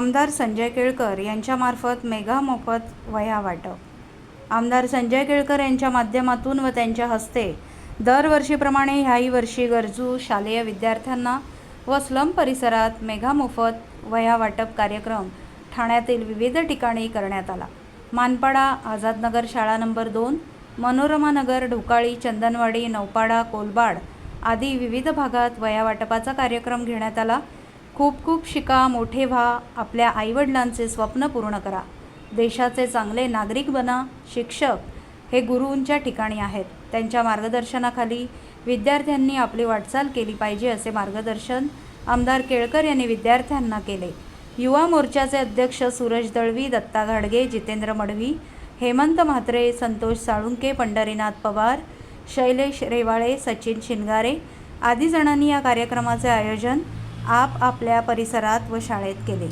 आमदार संजय केळकर यांच्यामार्फत मेघा मोफत वह्या वाटप आमदार संजय केळकर यांच्या माध्यमातून व त्यांच्या हस्ते दरवर्षीप्रमाणे ह्याही वर्षी गरजू शालेय विद्यार्थ्यांना व स्लम परिसरात मेघा मोफत वह्या वाटप कार्यक्रम ठाण्यातील विविध ठिकाणी करण्यात आला. मानपाडा आझादनगर शाळा नंबर दोन मनोरमा नगर ढोकाळी चंदनवाडी नौपाडा कोलबाड आदी विविध भागात वया वाटपाचा कार्यक्रम घेण्यात आला. खूप खूप शिका मोठे व्हा आपल्या आईवडिलांचे स्वप्न पूर्ण करा. देशाचे चांगले नागरिक बना शिक्षक हे गुरूंच्या ठिकाणी आहेत. त्यांच्या मार्गदर्शनाखाली विद्यार्थ्यांनी आपली वाटचाल केली पाहिजे असे मार्गदर्शन आमदार केळकर यांनी विद्यार्थ्यांना केले. युवा मोर्चाचे अध्यक्ष सूरज दळवी दत्ता घाडगे जितेंद्र मडवी हेमंत म्हात्रे संतोष साळुंके पंढरीनाथ पवार शैलेश रेवाळे सचिन शिनगारे आदी जणांनी या कार्यक्रमाचे आयोजन आप आपल्या परिसरात व शाळेत केले.